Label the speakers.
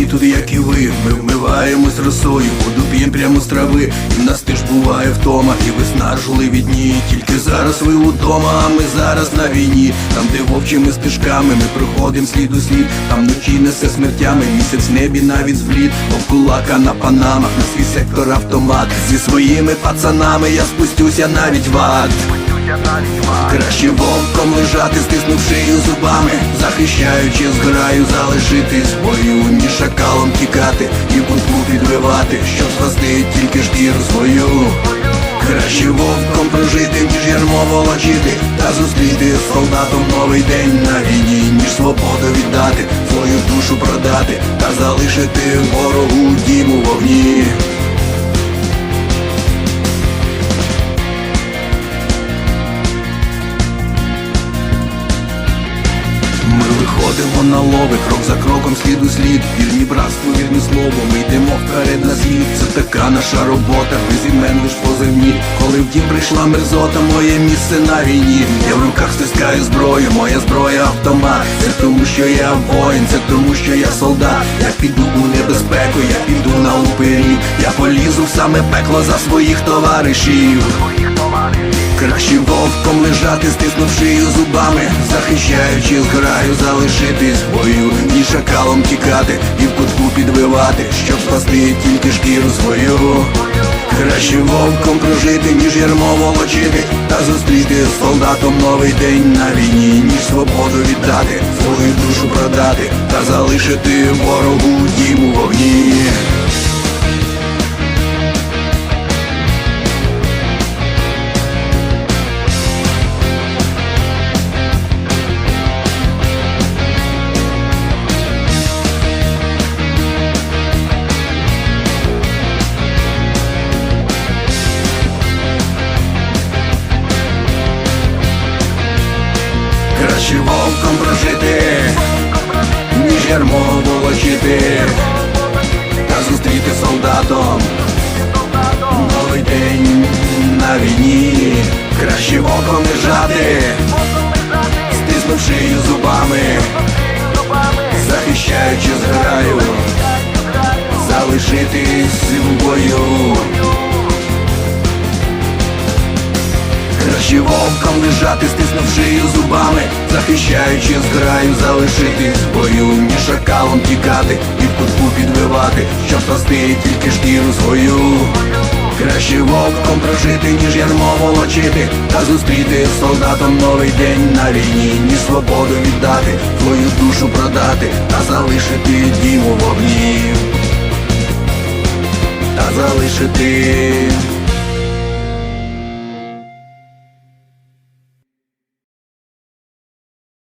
Speaker 1: такі тут, як і ви. Ми вмиваємось росою, воду п'єм прямо з трави. І в нас теж буває втома, і виснажливі дні. Тільки зараз ви удома, а ми зараз на війні. Там, де вовчими стежками, ми проходим слід у слід. Там вночі несе смертями, місяць в небі навіть зблід. Овкулака на панамах, на свій сектор автомат. Зі своїми пацанами я спустюся навіть в ад. Краще вовком лежати, стиснув шию зубами, захищаючи зграю, залишитись. Бою, ніж шакалом тікати і кутку підбивати, щоб спасти тільки шкіру свою. Краще вовком прожити, ніж ярмо волочити, та зустріти солдатом новий день на війні, ніж свободу віддати, свою душу продати. Та залишити ворогу дім у вогні. Виходимо на лови, крок за кроком, слід у слід. Вірні братству, вірні слово, ми йдемо вперед на світ Це така наша робота, без імен лиш позивні. Коли в дім прийшла мерзота, моє місце на війні. Я в руках стискаю зброю, моя зброя автомат. Це тому, що я воїн, це тому, що я солдат. Я піду у небезпеку, я піду на упері Я полізу в саме пекло за своїх товаришів. Краще вовком лежати, стиснув шию зубами, захищаючи зграю, залишитись в бою, ніж шакалом тікати і в кутку підбивати, щоб спасти тільки шкіру свою. Краще вовком прожити, ніж ярмо волочити, та зустріти з солдатом новий день на війні, ніж свободу віддати, свою душу продати, та залишити ворогу дім у вогні. Ярмо волочити, та зустріти солдатом новий день на війні, краще вовком лежати, стиснувши зубами, захищаючи зграю, залишитись лежати, стиснув шию зубами, захищаючи зграю, залишитись в бою, ніж шакалом тікати і в кутку підбивати, щоб спасти тільки шкіру свою. Краще вовком прожити, ніж ярмо волочити, та зустріти з солдатом новий день на війні, ніж свободу віддати, твою душу продати, та залишити дім у вогні, та залишити